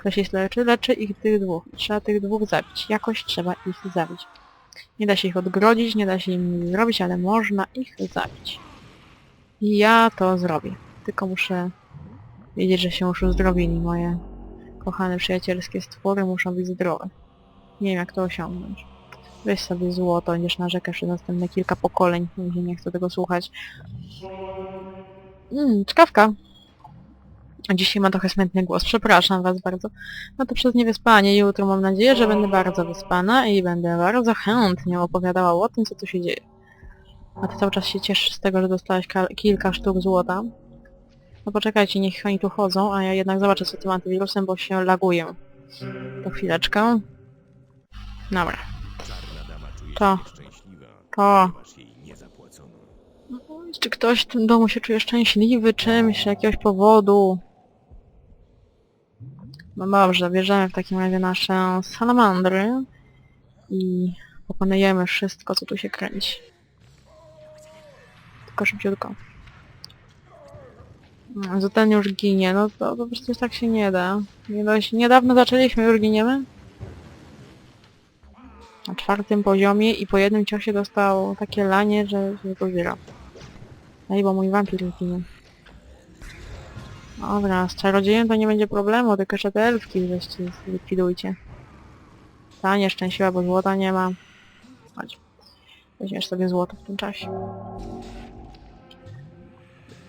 Ktoś ich leczy, leczy ich tych dwóch. Trzeba tych dwóch zabić. Jakoś trzeba ich zabić. Nie da się ich odgrodzić, nie da się im nic zrobić, ale można ich zabić. I ja to zrobię. Tylko muszę wiedzieć, że się już uzdrowili. Moje kochane przyjacielskie stwory muszą być zdrowe. Nie wiem jak to osiągnąć. Weź sobie złoto, będziesz narzekać przez następne kilka pokoleń. Nie chcę tego słuchać. Mmm, czkawka. Dzisiaj ma trochę smętny głos, przepraszam was bardzo. No to przez niewyspanie jutro mam nadzieję, że będę bardzo wyspana i będę bardzo chętnie opowiadała o tym, co tu się dzieje. A ty cały czas się cieszysz z tego, że dostałeś ka- kilka sztuk złota. No poczekajcie, niech oni tu chodzą, a ja jednak zobaczę co tym antywirusem, bo się laguję. To chwileczkę. Dobra. To. To. Czy ktoś w tym domu się czuje szczęśliwy czymś, jakiegoś powodu? No dobrze, bierzemy w takim razie nasze salamandry i pokonujemy wszystko, co tu się kręci. Tylko szybciutko. No, że ten już ginie, no to po prostu tak się nie da. Nie się, niedawno zaczęliśmy, już giniemy? Na czwartym poziomie i po jednym ciosie dostał takie lanie, że się pobiera. Ej, bo mój wampir ginie. Dobra, z czarodziejem to nie będzie problemu, tylko jeszcze te elfki weźcie, zlikwidujcie. Ta nieszczęśliwa, bo złota nie ma. Chodź. Weźmiesz sobie złoto w tym czasie.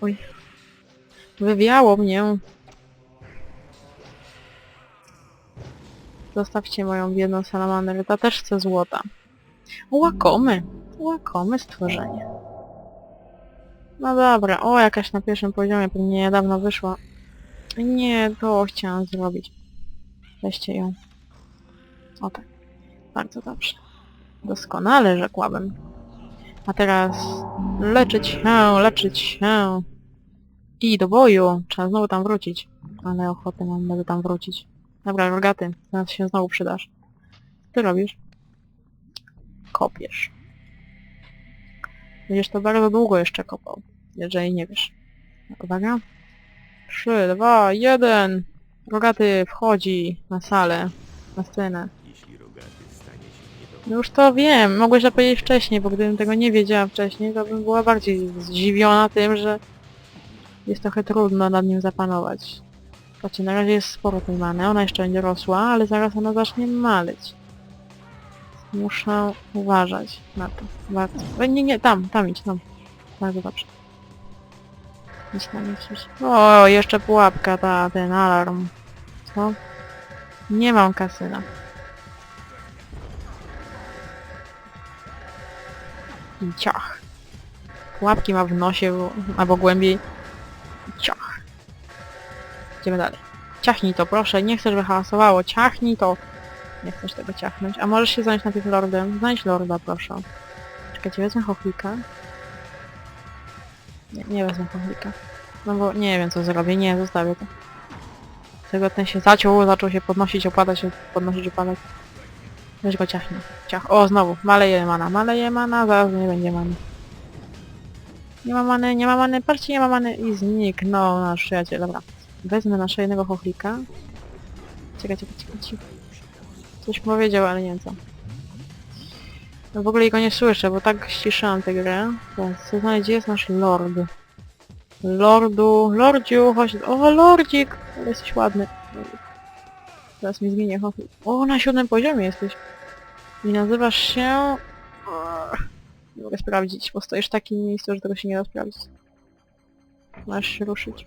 Oj. Wywiało mnie. Zostawcie moją biedną salamandrę, ta też chce złota. Łakomy. Łakomy stworzenie. No dobra, o jakaś na pierwszym poziomie pewnie niedawno wyszła. Nie, to chciałam zrobić. Weźcie ją. O tak. Bardzo dobrze. Doskonale rzekłabym. A teraz leczyć się, leczyć się. I do boju. Trzeba znowu tam wrócić. Ale ochotę mam, będę tam wrócić. Dobra, rogaty, teraz się znowu przydasz. Co ty robisz? Kopiesz. Będziesz to bardzo długo jeszcze kopał, jeżeli nie wiesz. Uwaga. 3, 2, 1. Rogaty wchodzi na salę, na scenę. No już to wiem, mogłeś to powiedzieć wcześniej, bo gdybym tego nie wiedziała wcześniej, to bym była bardziej zdziwiona tym, że jest trochę trudno nad nim zapanować. Patrzcie, na razie jest sporo tej many, ona jeszcze będzie rosła, ale zaraz ona zacznie maleć. Muszę uważać na to. Bardzo. E, Nie, nie, tam, tam idź, tam. Bardzo dobrze. Idź. O, jeszcze pułapka, ta, ten alarm. Co? Nie mam kasyna. I ciach. Pułapki ma w nosie, bo- albo głębiej. I Ciach. Idziemy dalej. Ciachnij to, proszę. Nie chcę, żeby hałasowało. Ciachnij to. Nie chcesz tego ciachnąć. A możesz się zająć najpierw lordem. Znajdź lorda, proszę. Czekajcie, wezmę chochlika. Nie, nie wezmę chochlika. No bo nie wiem co zrobię. Nie, zostawię to. Tego ten się zaciął, zaczął się podnosić, opadać, podnosić, opadać. Weź go ciachnij. Ciach. O, znowu. Maleje mana. Maleje mana, zaraz nie będzie many. Nie ma many, nie ma many. Patrzcie, nie ma many. I zniknął nasz przyjaciel. Dobra. Wezmę naszego jednego chochlika. Czekaj, czekaj, czekaj, cicho. Coś powiedział, ale nie wiem co. No w ogóle jego nie słyszę, bo tak ściszyłam tę grę. Co znaleźć, gdzie jest nasz lord? Lordu, lordziu, chodź. O, lordzik! Jesteś ładny. Teraz mi zmienię chochlik. O, na siódmym poziomie jesteś. I nazywasz się... Nie mogę sprawdzić, bo stoisz w takim miejscu, że tego się nie da sprawdzić. Masz się ruszyć.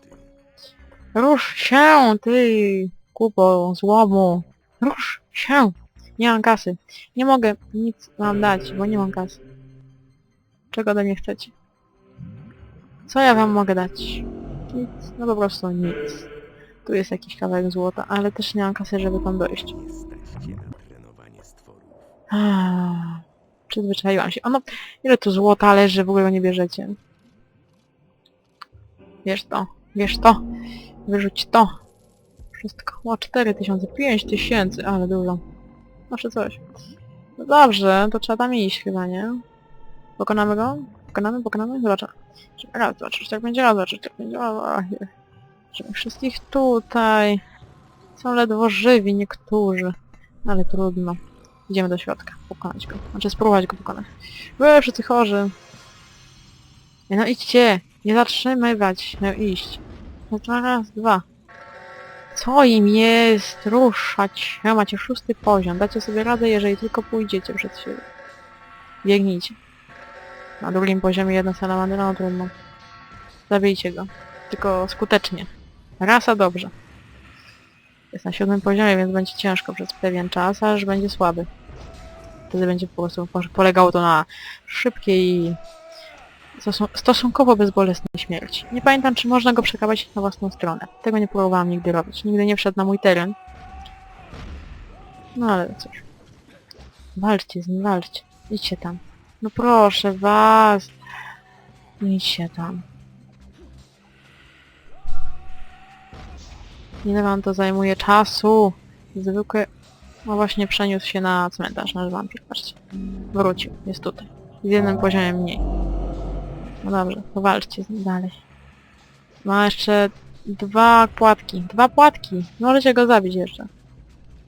Rusz się, ty kupo złomu. Rusz się. Nie mam kasy. Nie mogę nic wam dać, bo nie mam kasy. Czego ode mnie chcecie? Co ja wam mogę dać? Nic. No po prostu nic. Tu jest jakiś kawałek złota, ale też nie mam kasy, żeby tam dojść. Przyzwyczaiłam się. Ono, ile tu złota leży, w ogóle go nie bierzecie. Wiesz to, wiesz to. Wyrzuć to. Wszystko. O, 4000, 5000, ale dużo. Może coś. No dobrze, to trzeba tam iść chyba, nie? Pokonamy go? Pokonamy, pokonamy? Zobaczę. Raz, dwa, trzy, tak będzie raz, dwa, trzy, tak będzie raz, wszystkich tutaj. Są ledwo żywi niektórzy. Ale trudno. Idziemy do środka. Pokonać go. Znaczy spróbować go pokonać. Wy wszyscy chorzy. No idźcie. Nie zatrzymywać. No iść. No raz, dwa. Co im jest? Ruszać. Ja macie szósty poziom. Dacie sobie radę, jeżeli tylko pójdziecie przed siebie. Biegnijcie. Na drugim poziomie jedna salamandra, no trudno. Zabijcie go. Tylko skutecznie. Rasa dobrze. Jest na siódmym poziomie, więc będzie ciężko przez pewien czas, aż będzie słaby. Wtedy będzie po prostu po- polegało to na szybkiej stosun- stosunkowo bezbolesnej śmierci. Nie pamiętam, czy można go przekazać na własną stronę. Tego nie próbowałam nigdy robić. Nigdy nie wszedł na mój teren. No ale cóż. Walczcie z nim, walczcie. Idźcie tam. No proszę was. Idźcie tam. Ile wam to zajmuje czasu? Zwykły... No właśnie przeniósł się na cmentarz, nasz wampir, patrzcie. Wrócił, jest tutaj. Z jednym poziomem mniej. No dobrze, to walczcie z nim dalej. Ma jeszcze dwa płatki. Dwa płatki! Możecie go zabić jeszcze.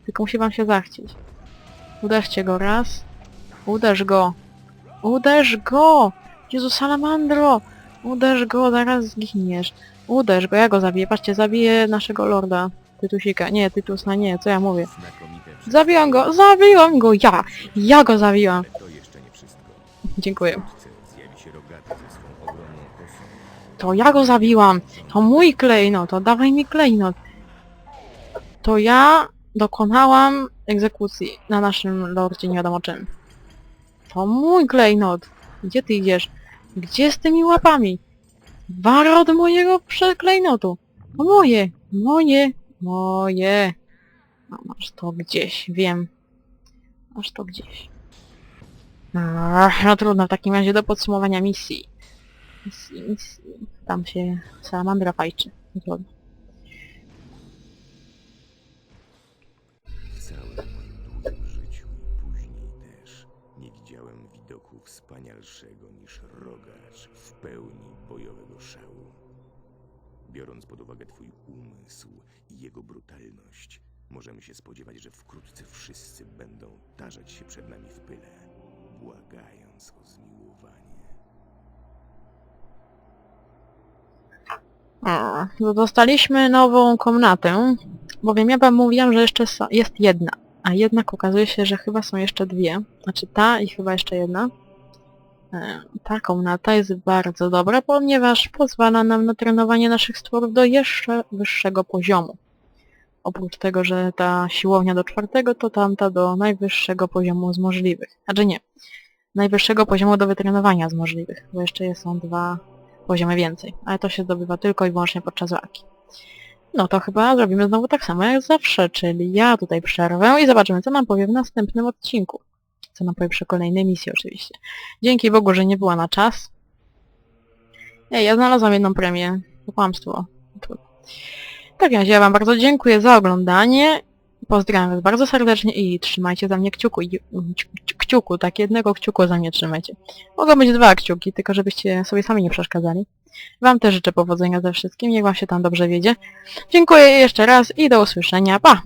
Tylko musi wam się zachcieć. Uderzcie go raz. Uderz go. Uderz go! Jezu, salamandro! Uderz go, zaraz zginiesz. Uderz go, ja go zabiję. Patrzcie, zabiję naszego lorda. Tytusika. Nie, Tytusna nie, co ja mówię. Zabiłam go, zabiłam go, ja! Ja go zabiłam. Dziękuję. Wkrótce zjawi się rogaty ze swą ogromną kosą. To ja go zabiłam. To mój klejnot, to dawaj mi klejnot. To ja dokonałam egzekucji na naszym lordzie nie wiadomo czym. To mój klejnot. Gdzie ty idziesz? Gdzie z tymi łapami? Wara od mojego przeklejnotu. To moje, moje, moje. No, masz to gdzieś, wiem. Masz to gdzieś. No trudno, w takim razie do podsumowania misji. Misji, misji. Tam się salamandra fajczy. W całym moim długim życiu i później też nie widziałem widoku wspanialszego niż rogacz w pełni bojowego szału. Biorąc pod uwagę twój umysł i jego brutalność, możemy się spodziewać, że wkrótce wszyscy będą tarzać się przed nami w pyle, błagając o zmiłowanie. No dostaliśmy nową komnatę, bowiem ja wam mówiłam, że jeszcze jest jedna, a jednak okazuje się, że chyba są jeszcze dwie. Znaczy ta i chyba jeszcze jedna. E, Ta komnata jest bardzo dobra, ponieważ pozwala nam na trenowanie naszych stworów do jeszcze wyższego poziomu. Oprócz tego, że ta siłownia do czwartego, to tamta do najwyższego poziomu z możliwych. Znaczy nie, najwyższego poziomu do wytrenowania z możliwych, bo jeszcze są dwa poziomy więcej, ale to się zdobywa tylko i wyłącznie podczas walki. No to chyba zrobimy znowu tak samo jak zawsze, czyli ja tutaj przerwę i zobaczymy, co nam powie w następnym odcinku. Co nam powie przy kolejnej misji oczywiście. Dzięki Bogu, że nie była na czas. Ej, ja znalazłam jedną premię. Kłamstwo. W takim razie ja wam bardzo dziękuję za oglądanie. Pozdrawiam was bardzo serdecznie i trzymajcie za mnie kciuku. i- kci- Kciuku, tak jednego kciuku za mnie trzymajcie. Mogą być dwa kciuki, tylko żebyście sobie sami nie przeszkadzali. Wam też życzę powodzenia ze wszystkim, niech wam się tam dobrze wiedzie. Dziękuję jeszcze raz i do usłyszenia. Pa!